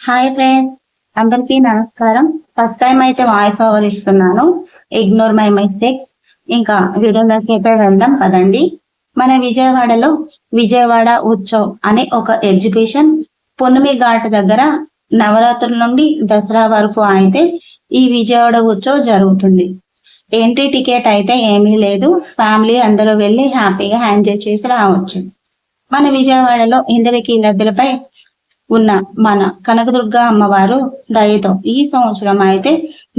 Hi friends అందరికీ నమస్కారం. First time అయితే వాయిస్ ఓవర్ ఇస్తున్నాను. ఇగ్నోర్ మై మిస్టేక్స్ ఇంకా వీడియోలోకి అయితే వెళ్దాం పదండి. మన విజయవాడలో విజయవాడ ఉత్సవ్ అనే ఒక ఎగ్జిబిషన్ పొన్నమి ఘాట్ దగ్గర నవరాత్రుల నుండి దసరా వరకు అయితే ఈ విజయవాడ ఉత్సవ్ జరుగుతుంది. ఎంట్రీ టికెట్ అయితే ఏమీ లేదు. ఫ్యామిలీ అందరూ వెళ్ళి హ్యాపీగా ఎంజాయ్ చేసి రావచ్చు. మన విజయవాడలో ఇందరికీ లద్దెలపై ఉన్న మన కనకదుర్గ అమ్మవారు దయతో ఈ సంవత్సరం అయితే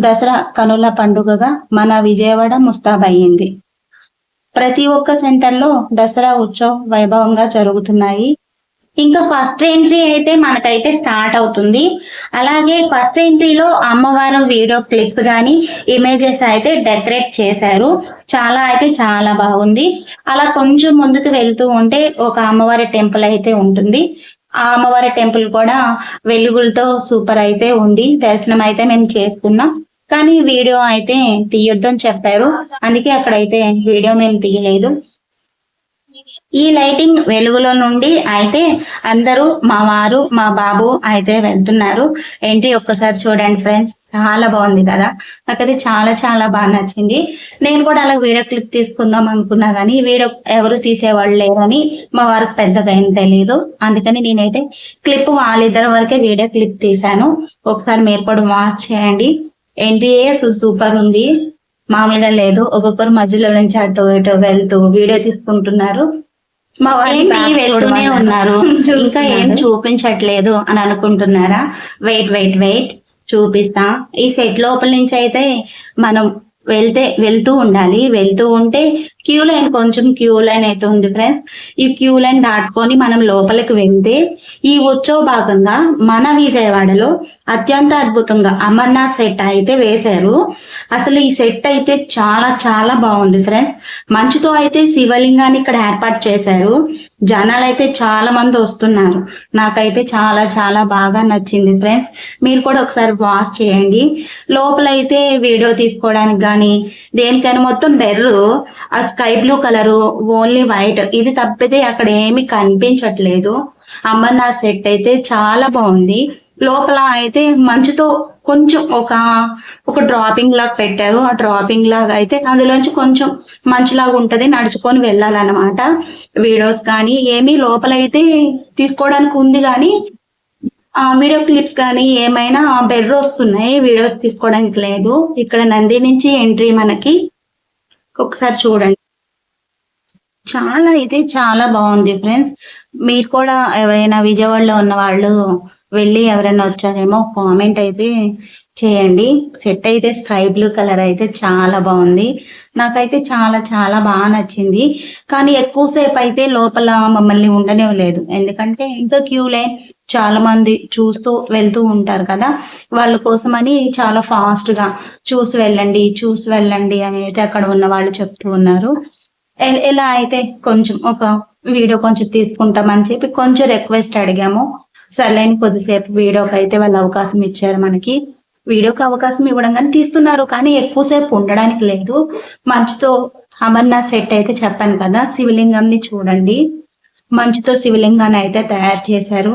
దసరా కనుల పండుగగా మన విజయవాడ ముస్తాబయ్యింది ప్రతి ఒక్క సెంటర్లో దసరా ఉత్సవం వైభవంగా జరుగుతున్నాయి. ఇంకా ఫస్ట్ ఎంట్రీ అయితే మనకైతే స్టార్ట్ అవుతుంది. అలాగే ఫస్ట్ ఎంట్రీలో అమ్మవారు వీడియో క్లిప్స్ కానీ ఇమేజెస్ అయితే డెకరేట్ చేశారు. చాలా అయితే చాలా బాగుంది. అలా కొంచెం ముందుకు వెళ్తూ ఉంటే ఒక అమ్మవారి టెంపుల్ అయితే ఉంటుంది. ఆ అమ్మవారి టెంపుల్ కూడా వెలుగులతో సూపర్ అయితే ఉంది. దర్శనం అయితే మేము చేసుకున్నాం. కానీ వీడియో అయితే తీయొద్దని చెప్పారు. అందుకే అక్కడైతే వీడియో మేము తీయలేదు. ఈ లైటింగ్ వెలుగులో నుండి అయితే అందరూ మా వారు మా బాబు అయితే వెళ్తున్నారు. ఎంట్రీ ఒక్కసారి చూడండి ఫ్రెండ్స్ చాలా బాగుంది కదా. నాకైతే చాలా చాలా బాగా నచ్చింది. నేను కూడా అలా వీడియో క్లిప్ తీసుకుందాం అనుకున్నా కానీ వీడియో ఎవరు తీసేవాళ్ళు లేరని మా వారికి పెద్దగా ఏం తెలియదు అందుకని నేనైతే క్లిప్ వాళ్ళిద్దరి వరకే వీడియో క్లిప్ తీశాను. ఒకసారి మీరు కూడా వాచ్ చేయండి. ఎంట్రీ సూపర్ ఉంది. మామూలుగా లేదు. ఒక్కొక్కరు మధ్యలో నుంచి అటు ఇటు వెళ్తూ వీడియో తీసుకుంటున్నారు. మా ఏంటి? వెళ్తూనే ఉన్నారు. ఇంకా ఏం చూపించట్లేదు అని అనుకుంటున్నారా? Wait wait wait. చూపిస్తా. ఈ సెట్ లోపల నుంచి అయితే మనం వెళ్తే వెళ్తూ ఉండాలి. వెళ్తూ ఉంటే క్యూ లైన్ కొంచెం క్యూ లైన్ అయితే ఉంది ఫ్రెండ్స్ ఈ క్యూ లైన్ దాటుకొని మనం లోపలికి వెళ్తే ఈ ఉత్సవ భాగంగా మన విజయవాడలో అత్యంత అద్భుతంగా అమర్నాథ్ సెట్ అయితే వేశారు. అసలు ఈ సెట్ అయితే చాలా చాలా బాగుంది ఫ్రెండ్స్ మంచుతో అయితే శివలింగాన్ని ఇక్కడ ఏర్పాటు చేశారు. జనాలు అయితే చాలా మంది వస్తున్నారు. నాకైతే చాలా చాలా బాగా నచ్చింది ఫ్రెండ్స్ మీరు కూడా ఒకసారి వాచ్ చేయండి. లోపలైతే వీడియో తీసుకోవడానికి కానీ దేనికైనా మొత్తం బెర్రు. ఆ sky blue colour only white. ఇది తప్పితే అక్కడ ఏమి కనిపించట్లేదు. అమర్నాథ్ సెట్ అయితే చాలా బాగుంది. లోపల అయితే మంచుతో కొంచెం ఒక ఒక డ్రాపింగ్ లాగా పెట్టారు. ఆ డ్రాపింగ్ లాగా అయితే అందులోంచి కొంచెం మంచులాగా ఉంటుంది. నడుచుకొని వెళ్ళాలన్నమాట. వీడియోస్ కానీ ఏమీ లోపల అయితే తీసుకోవడానికి ఉంది కానీ ఆ వీడియో క్లిప్స్ కానీ ఏమైనా బెర్ర వస్తున్నాయి. వీడియోస్ తీసుకోవడానికి లేదు. ఇక్కడ నంది నుంచి ఎంట్రీ మనకి. ఒకసారి చూడండి. చాలా అయితే చాలా బాగుంది ఫ్రెండ్స్. మీరు కూడా ఎవరైనా విజయవాడలో ఉన్న వాళ్ళు వెళ్ళి ఎవరైనా వచ్చారేమో కామెంట్ అయితే చేయండి. సెట్ అయితే స్కై బ్లూ కలర్ అయితే చాలా బాగుంది. నాకైతే చాలా చాలా బాగా నచ్చింది. కానీ ఎక్కువసేపు అయితే లోపల మమ్మల్ని ఉండనివ్వలేదు. ఎందుకంటే ఇంకా క్యూ లైన్ చాలా మంది చూస్తూ వెళ్తూ ఉంటారు కదా. వాళ్ళ కోసమని చాలా ఫాస్ట్గా చూసి వెళ్ళండి చూసి వెళ్ళండి అని అయితే అక్కడ ఉన్న వాళ్ళు చెప్తూ ఉన్నారు. ఎలా అయితే కొంచెం ఒక వీడియో కొంచెం తీసుకుంటామని చెప్పి కొంచెం రిక్వెస్ట్ అడిగాము. సర్లేని కొద్దిసేపు వీడియోకి అయితే వాళ్ళు అవకాశం ఇచ్చారు మనకి. వీడియోకి అవకాశం ఇవ్వడం కానీ తీస్తున్నారు కానీ ఎక్కువసేపు ఉండడానికి లేదు. మంచుతో అమర్నాథ్ సెట్ అయితే చెప్పాను కదా శివలింగంని చూడండి. మంచుతో శివలింగాన్ని అయితే తయారు చేశారు.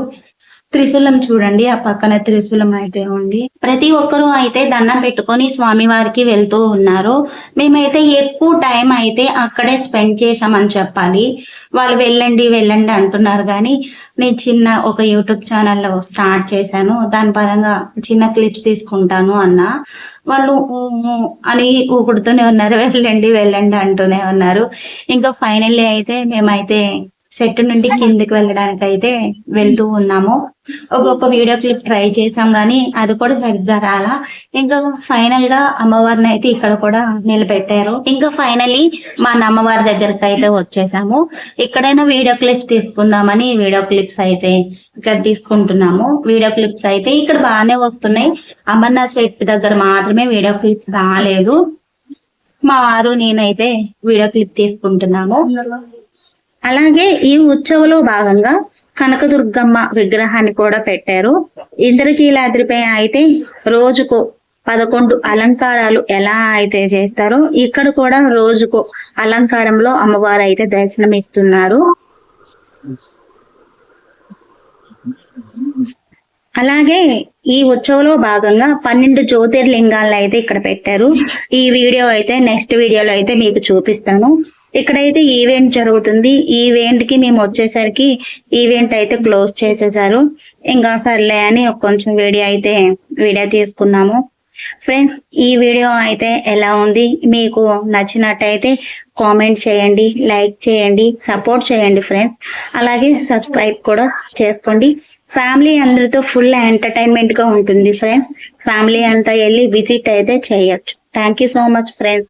త్రిశూలం చూడండి ఆ పక్కన త్రిశూలం అయితే ఉంది. ప్రతి ఒక్కరూ అయితే దండం పెట్టుకొని స్వామి వారికి వెళ్తూ ఉన్నారు. మేమైతే ఎక్కువ టైం అయితే అక్కడే స్పెండ్ చేసామని చెప్పాలి. వాళ్ళు వెళ్ళండి వెళ్ళండి అంటున్నారు కానీ నేను చిన్న ఒక యూట్యూబ్ ఛానల్లో స్టార్ట్ చేశాను. దాని పరంగా చిన్న క్లిప్స్ తీసుకుంటాను అన్న. వాళ్ళు అని ఊకుడుతూనే ఉన్నారు. వెళ్ళండి వెళ్ళండి అంటూనే ఉన్నారు. ఇంకా ఫైనల్లీ అయితే మేమైతే సెట్ నుండి కిందకి వెళ్ళడానికి అయితే వెళ్తూ ఉన్నాము. ఒక్కొక్క వీడియో క్లిప్ ట్రై చేసాం కానీ అది కూడా సరిగ్గా రాలా. ఇంకా ఫైనల్గా అమ్మవారిని అయితే ఇక్కడ కూడా నిలబెట్టారు. ఇంకా ఫైనలీ మా అమ్మవారి దగ్గరికి అయితే వచ్చేసాము. ఎక్కడైనా వీడియో క్లిప్స్ తీసుకుందామని వీడియో క్లిప్స్ అయితే ఇక్కడ తీసుకుంటున్నాము. వీడియో క్లిప్స్ అయితే ఇక్కడ బాగానే వస్తున్నాయి. అమర్నాథ్ సెట్ దగ్గర మాత్రమే వీడియో క్లిప్స్ రాలేదు. మా వారు నేనైతే వీడియో క్లిప్ తీసుకుంటున్నాము. అలాగే ఈ ఉత్సవంలో భాగంగా కనకదుర్గమ్మ విగ్రహాన్ని కూడా పెట్టారు. ఇంద్రకీలాద్రిపై అయితే రోజుకు పదకొండు అలంకారాలు ఎలా అయితే చేస్తారో ఇక్కడ కూడా రోజుకు అలంకారంలో అమ్మవారు అయితే దర్శనం ఇస్తున్నారు అలాగే ఈ ఉత్సవంలో భాగంగా పన్నెండు జ్యోతిర్లింగాలను అయితే ఇక్కడ పెట్టారు. ఈ వీడియో అయితే నెక్స్ట్ వీడియోలో అయితే మీకు చూపిస్తాను. ఇక్కడైతే ఈవెంట్ జరుగుతుంది. ఈవెంట్కి మేము వచ్చేసరికి ఈవెంట్ అయితే క్లోజ్ చేసేసారు. ఇంకా సర్లే అని కొంచెం వీడియో అయితే వీడియో తీసుకున్నాము. ఫ్రెండ్స్ ఈ వీడియో అయితే ఎలా ఉంది? మీకు నచ్చినట్టయితే కామెంట్ చేయండి లైక్ చేయండి సపోర్ట్ చేయండి ఫ్రెండ్స్ అలాగే సబ్స్క్రైబ్ కూడా చేసుకోండి. ఫ్యామిలీ అందరితో ఫుల్ ఎంటర్టైన్మెంట్గా ఉంటుంది ఫ్రెండ్స్ ఫ్యామిలీ అంతా వెళ్ళి విజిట్ అయితే చేయొచ్చు. Thank you so much friends